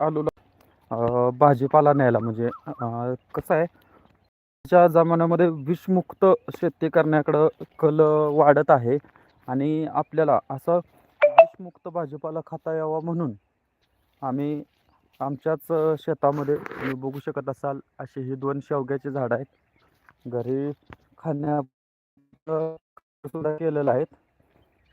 आलूला भाजीपाला न्यायला. म्हणजे कसं आहे च्या जमान्यामध्ये विषमुक्त शेती करण्याकडं कल वाढत आहे. आणि आपल्याला असं विषमुक्त भाजीपाला खाता यावा म्हणून आम्ही आमच्याच शेतामध्ये तुम्ही बघू शकत असाल अशी ही दोन शेवग्याची झाडं आहेत. घरी खाण्या सुद्धा केलेलं आहेत.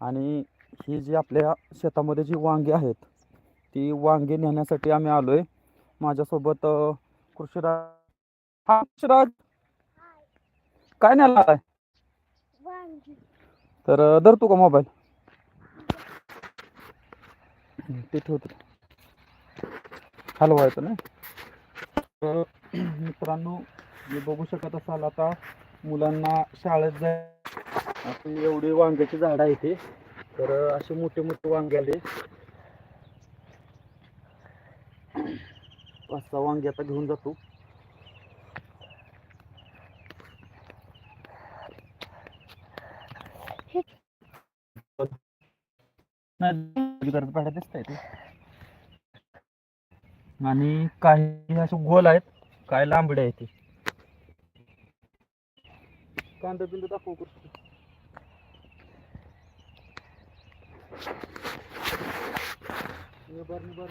आणि ही जी आपल्या शेतामध्ये जी वांगी आहेत ती वांगी नेण्यासाठी आम्ही आलो आहे माझ्यासोबत कृषीराज. हा कृषीराज. काय न्यायला आलाय? तर अं, धर तू का मोबाईल? ते ठेवतो हलवायचं ना तर मित्रांनो मी बघू शकत असाल आता मुलांना शाळेत जाय अशी एवढी वांग्याची झाडं आहे ते तर असे मोठे मोठे वांगे आले. पाच सहा वांगे आता घेऊन जातो. नाही ते आणि काही असे गोल आहेत काय लांबडे आहेत ते. कांदा बिंदा दाखवू करतो. निबार निबार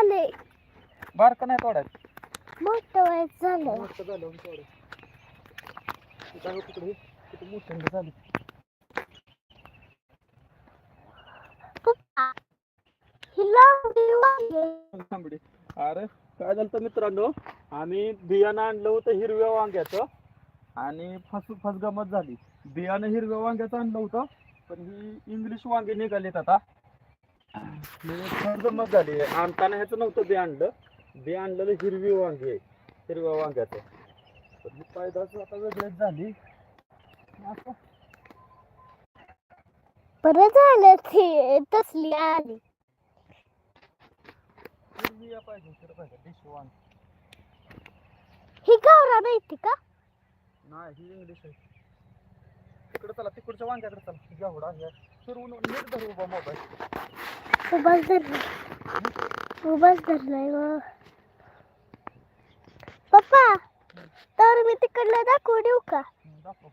काले बारका नाही तोडायचं मोठं व्हायचं झालं. मोठं झालं म्हणून तोडायचं ते काय होतं तिकडे किती मोठं झाली. पप्पा ही लांबडी वांगी तांबडी अरे काय झालं होतं मित्रांनो? आम्ही बियाणं आणलं होतं हिरव्या वांग्याचं. आणि फस फस गमत झाली. बियाणं हिरव्या वांग्याचं आणलं होतं. पण ही इंग्लिश वांगे निघालीत आता. गमत झाली आणताना ह्याचं नव्हतं बी आणलं. बी आणलेलं हिरवी वांगी आहे हिरव्या वांग्याचं. पण ही पायदास आता वेगळीच झाली. असं बरं झालं ती तसली आली. हिरवी या पाहिजे तर पाहिजे देशी वांगी. ही गावरा माहिती का? नाही ही इंग्लिश आहे. तिकडे चला तिकडच्या वांग्याकडे चला घेवडा हे फिरवून नीट धरू उभा मोबाईल. उभाच धरलाय उभाच धरलाय व पप्पा तर मी तिकडलं दाखवू देऊ का? दाखव.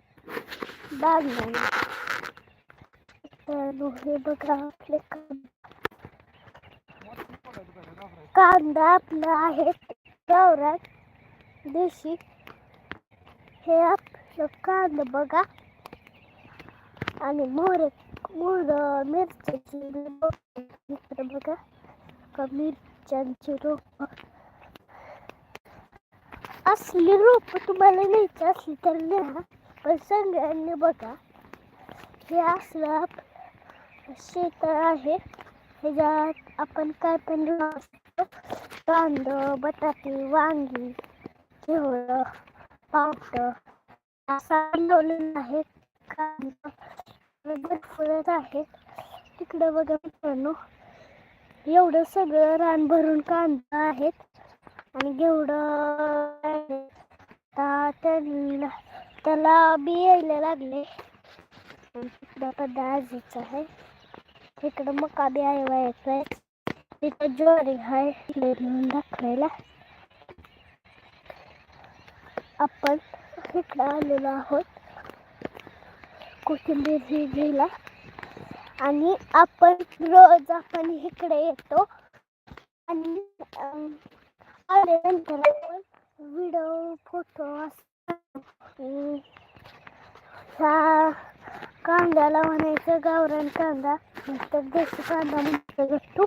बांधणार तर हे बघा आपले कांदा आपला आहे गावरान देशी. हे आपलं कांदा बघा. आणि मोहर. मोहर मिरच्याची रोप इकडे बघा का मिरच्यांची रोप असली रोप तुम्हाला न्यायची असली तर न्या पण सगळ्यांनी बघा हे असलं शेत आहे ह्याच्यात आपण काय पण लावू शकतो कांदा बटाटे वांगी घेवडं पावटं असा लावलेला आहे कांदा भरपूरच आहे. तिकडं बघा मित्रांनो एवढं सगळं रान भरून कांदा आहेत. आणि घेवडं आता त्यांना त्याला बी यायला लागले. आजीच तिकडं आहे. तिकडं मका बी आहे व्हायचं आहे तिथं ज्वारी आहे इकडे दाखवायला. आपण इकडं आलेलो आहोत. कोथिंबीर ही घ्यायला आणि आपण रोज आपण इकडे येतो. आणि आल्यानंतर आपण व्हिडिओ फोटो ह्या कांद्याला म्हणायचं गावरान कांदा नंतर देशी कांदा म्हणतो गट्टू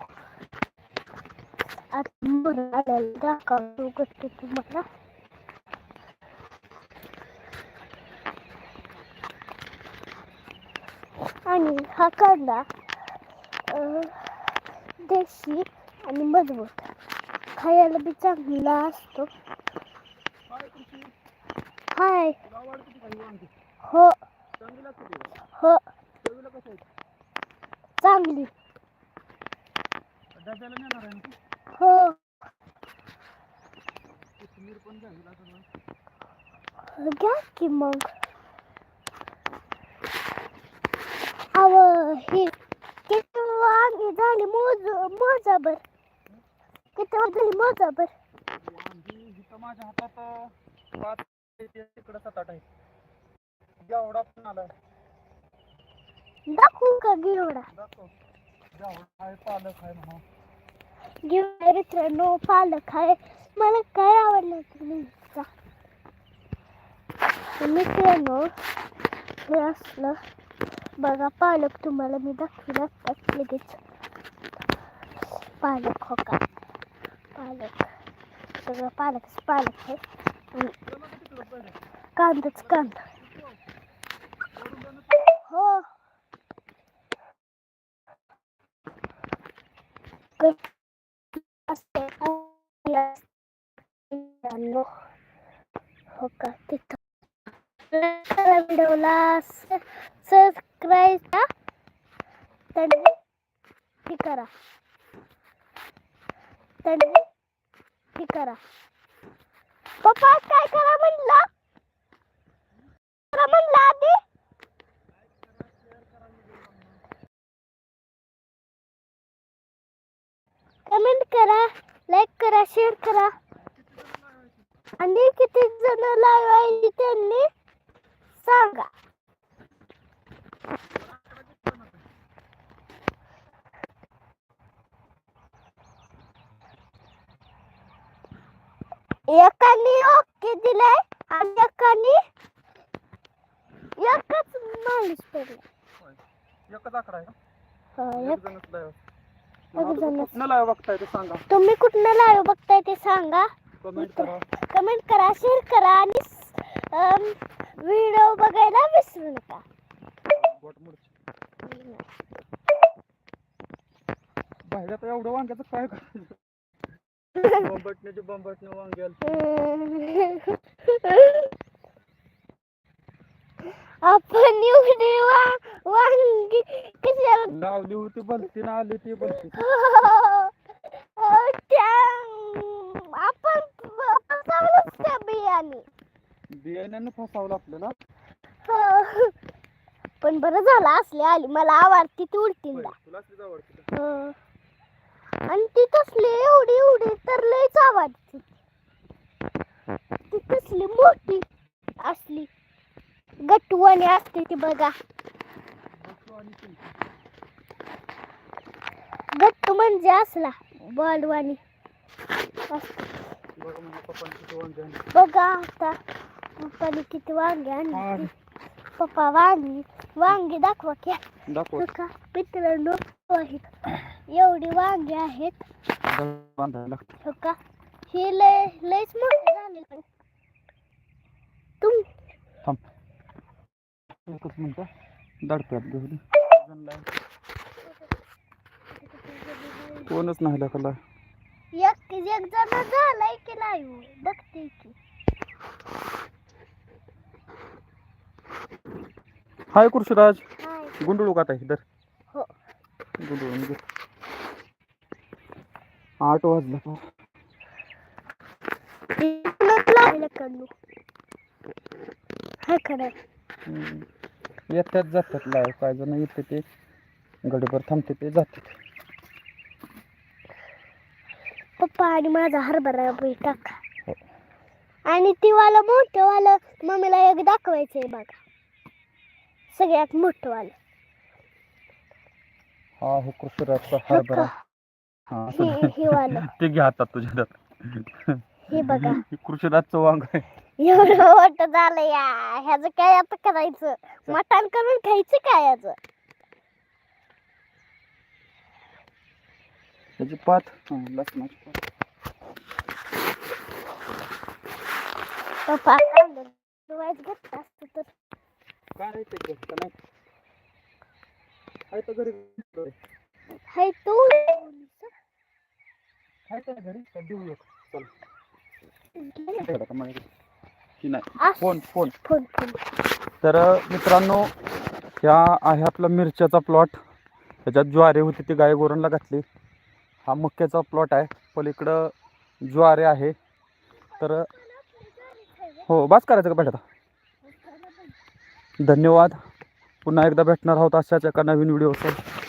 आता मोहर आल्याला दाखवतो गट्टू तुम्हाला. आणि हा कांदा देशी आणि मजबूत. खायला बी चांगला असतो. हाय. हो. हो. चांगली. हो. घ्या की मग. चांगली डब्याला नेणार आहे ना ती? हो कोथिंबीर पण घ्यावी लागेल ना. घ्या की मग अव झाली मोजा बर? वांगी इथं माझ्या हातात पाच तिकडं सात आठ आहे जेवढा पण आला. दाखवू का घेवडा दाखव. जेवढा आहे पालक आहे म्हणा. घेवडा मित्रांनो पालक आहे. मला काय आवडलं तुम्हीचा मित्रांनो हे असलं. बघा पालक तुम्हाला मी दाखवलं लगेच. पालक हो का? पालक. सगळं पालकच पालक आहे आणि कांदाच कांदा. हो. क- हो का? तिथं. व्हिडिओला सबस्क्राईब त्यांनी हे करा. त्यांनी हे करा. पप्पा काय करा म्हणला? करा आधी. कमेंट करा लाईक करा शेअर करा. आणि किती जण लाईव्ह आहे त्यांनी? सांगा. एकाने ओके दिलाय आणि एकाने एकच माणूस पडला एकच आकडा आहे का? हा, एक एक- जणच लाईव्ह. एक मग आता जणच. कुठनं लाईव्ह बघताय ते सांगा. तुम्ही कुठनं लाईव्ह बघताय ते सांगा. कमेंट करा. कमेंट करा शेअर करा आणि व्हिडिओ बघायला विसरू नका. बोट मुडची. बाहेर आता एवढं वांग्याचं काय करायचं? आपण वा- वांगी कशाला? लावली होती बलती ना आली ती बलती त्या आपण फसवलंच त्या बियाणे बियाण्यानं फसावलं आपल्याला. पण बरं झालं असली आली. मला आवडती ती उलटी तुला आवडते? हं. आणि ती तसली एवढी एवढी तर लयच आवडते ती तसली मोठी असली. गटवाणी असते ती बघा. गट्टू म्हणजे असला बॉलवाणी. बघा आता पप्पाने किती वांगे. आणली. पप्पा वांगी वांगी दाखवा की. दाखव. मित्रांनो एवढी वांगी आहेत. हो का? हे लय लयच मोठे झाले. पण तुम एकच मिनिट. दडप्यात. कोणच नाही लागला एक एक जण झालाय की लाईव्ह बघते की. हाय कृषीराज गुंडळू का ताई दर हो. गुंडळून घे. आठ वाजला. हा खरं. येतात जातात लाव काय जण येते ते. गडीभर थांबते ते जातात पप्पा आणि माझा हरभरा बी टाका. आणि ती वाला मोठं वाला मम्मीला एक दाखवायचंय बघा. सगळ्यात मोठं वाला. हा हो कृषीराजचा हो हरभरा का? हा वाला. ते घे हातात तुझ्या हातात. हे बघा. वांग आहे. एवढं मोठं झालं या. ह्याचं काय आता करायचं? मटण करून खायचं काय याचं? त्याची पात. हा, लसणाची पात. पप्पा कांदा धुवायचं घेतलं असतं तर. काय रे ते घरचं नाही? आहे तर घरी. हाय तू. आहे तर घरी? का देऊ एक. चल. इकडं का माझ्याकडे? की नाही? असं. Phone phone. Phone phone. तर मित्रांनो ह्या आहे आपला मिरच्याचा प्लॉट त्याच्यात ज्वारी होती ती गाय गोरणला घातली. हा मक्याचा प्लॉट आहे. पलीकडं ज्वारी आहे. तर हो बास करायचं का भेटा धन्यवाद. पुन्हा एकदा भेटणार आहोत अशाच एका नवीन व्हिडिओसह